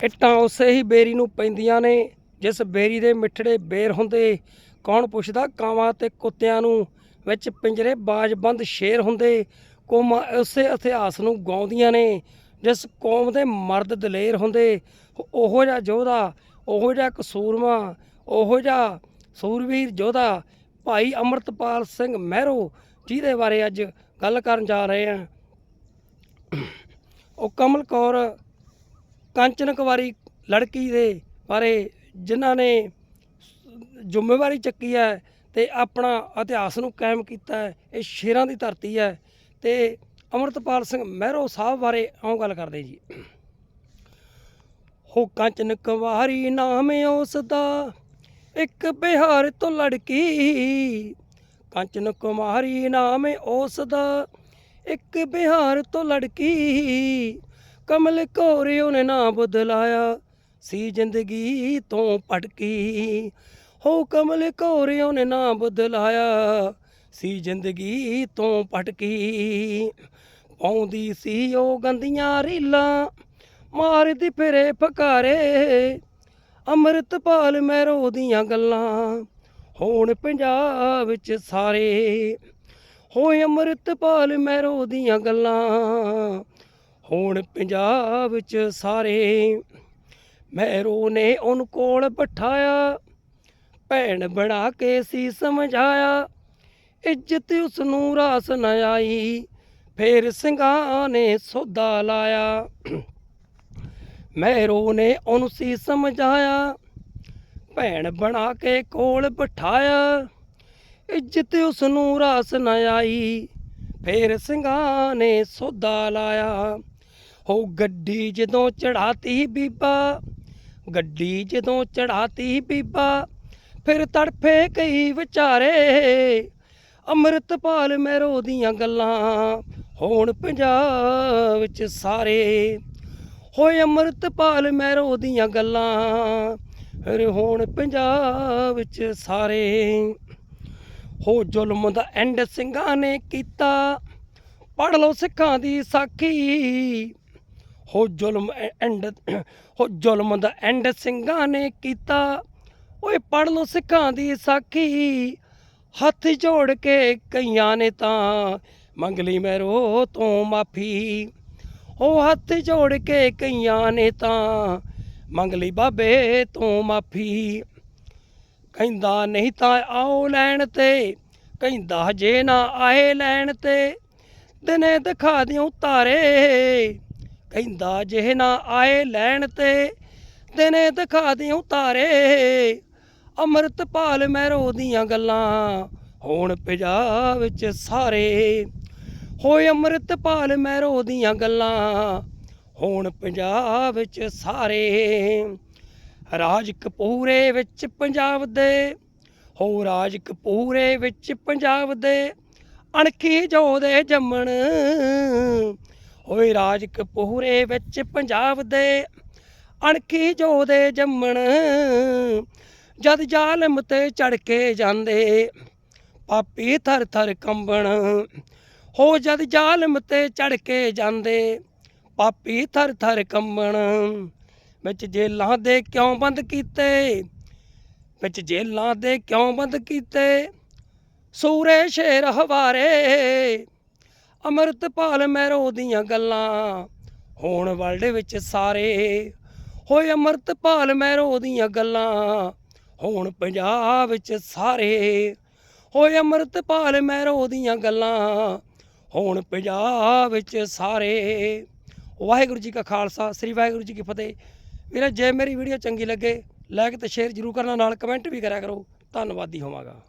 ਇੱਟਾਂ ਉਸੇ ਹੀ ਬੇਰੀ ਨੂੰ ਪੈਂਦੀਆਂ ਨੇ, ਜਿਸ ਬੇਰੀ ਦੇ ਮਿੱਠੜੇ ਬੇਰ ਹੁੰਦੇ। ਕੌਣ ਪੁੱਛਦਾ? ਕਾਵਾਂ ਤੇ ਕੁੱਤਿਆਂ ਨੂੰ ਵਿੱਚ ਪਿੰਜਰੇ ਬਾਜ ਬੰਦ ਸ਼ੇਰ ਹੁੰਦੇ। ਕੌਮਾਂ ਉਸੇ ਇਤਿਹਾਸ ਨੂੰ ਗਾਉਂਦੀਆਂ ਨੇ, ਜਿਸ ਕੌਮ ਦੇ ਮਰਦ ਦਲੇਰ ਹੁੰਦੇ। ਉਹੋ ਜਿਹਾ ਯੋਧਾ, ਉਹੋ ਜਿਹਾ ਕਸੂਰਮਾ ਉਹੋ ਜਿਹਾ ਸੂਰਵੀਰ ਯੋਧਾ, ਭਾਈ ਅਮਰਤਪਾਲ ਸਿੰਘ ਮਹਿਰੋ, ਜਿਹਦੇ ਬਾਰੇ ਅੱਜ ਗੱਲ ਕਰਨ ਜਾ ਰਹੇ ਹਾਂ। ਉਹ ਕਮਲ ਕੌਰ ਕਾਂਚਨ ਕੁਵਾਰੀ ਲੜਕੀ ਦੇ ਬਾਰੇ ਜਿਨ੍ਹਾਂ ਨੇ ਜ਼ਿੰਮੇਵਾਰੀ ਚੱਕੀ ਹੈ ਤੇ ਆਪਣਾ ਇਤਿਹਾਸ ਨੂੰ ਕਾਇਮ ਕੀਤਾ ਹੈ, ਇਹ ਸ਼ੇਰਾਂ ਦੀ ਧਰਤੀ ਹੈ ਤੇ ਅਮਰਤਪਾਲ ਸਿੰਘ ਮਹਿਰੋ ਸਾਹਿਬ ਬਾਰੇ ਆਉਂ ਗੱਲ ਕਰਦੇ ਜੀ। ਹੋ ਕਾਂਚਨ ਕੁਵਾਰੀ ਨਾਮ ਉਸ ਦਾ ਇੱਕ ਬਿਹਾਰ ਤੋਂ ਲੜਕੀ। ਕਾਂਚਨ ਕੁਮਾਰੀ ਨਾਮ ਉਸ ਦਾ ਇੱਕ ਬਿਹਾਰ ਤੋਂ ਲੜਕੀ। ਕਮਲ ਕੌਰ ਉਹਨੇ ਨਾ ਬਦਲਾਇਆ। ਸੀ ਜ਼ਿੰਦਗੀ ਤੋਂ ਪਟਕੀ ਹੋ ਕਮਲ ਕੌਰ ਉਹਨੇ ਨਾ ਬਦਲਾਇਆ। ਸੀ ਜ਼ਿੰਦਗੀ ਤੋਂ ਪਟਕੀ ਪਾਉਂਦੀ ਸੀ ਉਹ ਗੰਦੀਆਂ ਰੀਲਾਂ। ਮਾਰਦੀ ਫਿਰੇ ਫਕਾਰੇ। ਅੰਮ੍ਰਿਤਪਾਲ ਮਹਿਰੋ ਦੀਆਂ ਗੱਲਾਂ ਹੋਣ ਪੰਜਾਬ ਵਿੱਚ ਸਾਰੇ। ਹੋਏ ਅੰਮ੍ਰਿਤਪਾਲ ਮਹਿਰੋ ਦੀਆਂ ਗੱਲਾਂ ਹੁਣ ਪੰਜਾਬ 'ਚ ਸਾਰੇ ਮਹਿਰੋ ਨੇ ਉਹਨ ਕੋਲ ਬਿਠਾਇਆ, ਭੈਣ ਬਣਾ ਕੇ ਸੀ ਸਮਝਾਇਆ, ਇੱਜ਼ਤ ਉਸ ਨੂੰ ਰਾਸ ਨ ਆਈ, ਫੇਰ ਸਿੰਘਾਂ ਨੇ ਸੌਦਾ ਲਾਇਆ। ਮਹਿਰੋ ਨੇ ਉਹਨੂੰ ਸੀ ਸਮਝਾਇਆ, ਭੈਣ ਬਣਾ ਕੇ ਕੋਲ ਬਿਠਾਇਆ, ਇੱਜ਼ਤ ਉਸ ਨੂੰ ਰਾਸ ਨ ਆਈ, ਫੇਰ ਸਿੰਘਾਂ ਨੇ ਸੌਦਾ ਲਾਇਆ। ਹੋ ਗੱਡੀ ਜਦੋਂ ਚੜਾਤੀ ਬੀਬਾ, ਗੱਡੀ ਜਦੋਂ ਚੜਾਤੀ ਬੀਬਾ, ਫਿਰ ਤੜਫੇ ਕਈ ਵਿਚਾਰੇ, ਅੰਮ੍ਰਿਤਪਾਲ ਮੈਰੋ ਦੀਆਂ ਗੱਲਾਂ ਹੋਣ ਪੰਜਾਬ ਵਿੱਚ ਸਾਰੇ। ਹੋਏ ਅੰਮ੍ਰਿਤਪਾਲ ਮੈਰੋ ਦੀਆਂ ਗੱਲਾਂ ਫਿਰ ਹੋਣ ਪੰਜਾਬ ਵਿੱਚ ਸਾਰੇ। ਹੋ ਜ਼ੁਲਮ ਦਾ ਐਂਡ ਸਿੰਘਾਂ ਨੇ ਕੀਤਾ ਪੜ ਲਓ ਸਿੱਖਾਂ ਦੀ ਸਾਖੀ। ਹੋ ਜ਼ੁਲਮ ਐਂਡ ਹੋ ਜ਼ੁਲਮ ਦਾ ਐਂਡ ਸਿੰਘਾਂ ਨੇ ਕੀਤਾ। ਓਏ ਪੜ ਲਓ ਸਿੱਖਾਂ ਦੀ ਸਾਖੀ। ਹੱਥ ਜੋੜ ਕੇ ਕਈਆਂ ਨੇ ਤਾਂ ਮੰਗ ਲਈ ਮੈਰੋ ਤੋਂ ਮਾਫੀ। ਉਹ ਹੱਥ ਜੋੜ ਕੇ ਕਈਆਂ ਨੇ ਤਾਂ ਮੰਗ ਲਈ ਬਾਬੇ ਤੋਂ ਮਾਫੀ। ਕਹਿੰਦਾ ਨਹੀਂ ਤਾਂ ਆਓ ਲੈਣ ਤੇ, ਕਹਿੰਦਾ ਜੇ ਨਾ ਆਏ ਲੈਣ ਤੇ। ਦਿਨੇ ਦਿਖਾ ਦਿਓ ਤਾਰੇ। ਕਹਿੰਦਾ, ਜਿਹੇ ਨਾ ਆਏ ਲੈਣ ਤੇ ਦਿਨੇ ਦਿਖਾ ਦਿਓ ਤਾਰੇ ਅੰਮ੍ਰਿਤਪਾਲ ਮਹਿਰੋ ਦੀਆਂ ਗੱਲਾਂ, ਹੋਣ ਪੰਜਾਬ ਵਿੱਚ ਸਾਰੇ। ਹੋਏ ਅੰਮ੍ਰਿਤਪਾਲ ਮਹਿਰੋ ਦੀਆਂ ਗੱਲਾਂ, ਹੋਣ ਪੰਜਾਬ ਵਿੱਚ ਸਾਰੇ। ਰਾਜ ਕਪੂਰੇ ਵਿੱਚ ਪੰਜਾਬ ਦੇ, ਹੋ ਰਾਜ ਕਪੂਰੇ ਵਿੱਚ ਪੰਜਾਬ ਦੇ। ਅਣਖੀ ਜੋ ਦੇ ਜੰਮਣ ਹੋਏ ਰਾਜ ਕਪੂਰੇ ਵਿੱਚ ਪੰਜਾਬ ਦੇ ਅਣਖੀ ਜੋ ਦੇ ਜੰਮਣ, ਜਦ ਜ਼ਾਲਮ ਤੇ ਚੜ ਕੇ ਜਾਂਦੇ, ਪਾਪੀ ਥਰ ਥਰ ਕੰਬਣ। ਹੋ ਜਦ ਜ਼ਾਲਮ ਤੇ ਚੜ ਕੇ ਜਾਂਦੇ, ਪਾਪੀ ਥਰ ਥਰ ਕੰਬਣ। ਵਿੱਚ ਜੇਲਾਂ ਦੇ ਕਿਉਂ ਬੰਦ ਕੀਤੇ? ਵਿੱਚ ਜੇਲਾਂ ਦੇ ਕਿਉਂ ਬੰਦ ਕੀਤੇ? ਸੂਰੇ ਸ਼ੇਰ ਹਵਾਰੇ ਅਮਰਤਪਾਲ ਮਹਿਰੋ ਦੀਆਂ ਗੱਲਾਂ। ਹੋਣ ਵਰਲਡ ਵਿੱਚ ਸਾਰੇ। ਹੋਏ ਅਮਰਤਪਾਲ ਮਹਿਰੋ ਦੀਆਂ ਗੱਲਾਂ। ਹੋਣ ਪੰਜਾਬ ਵਿੱਚ ਸਾਰੇ। ਹੋਏ ਅਮਰਤਪਾਲ ਮਹਿਰੋ ਦੀਆਂ ਗੱਲਾਂ। ਹੋਣ ਪੰਜਾਬ ਵਿੱਚ ਸਾਰੇ। ਵਾਹਿਗੁਰੂ ਜੀ ਕਾ ਖਾਲਸਾ, ਸ੍ਰੀ ਵਾਹਿਗੁਰੂ ਜੀ ਕੀ ਫਤਿਹ। ਵੀਰੇ, ਜੇ ਮੇਰੀ ਵੀਡੀਓ ਚੰਗੀ ਲੱਗੇ ਲਾਈਕ ਤੇ ਸ਼ੇਅਰ ਜ਼ਰੂਰ ਕਰਨਾ, ਨਾਲ ਕਮੈਂਟ ਵੀ ਕਰਿਆ ਕਰੋ। ਧੰਨਵਾਦੀ ਹੋਵਾਂਗਾ।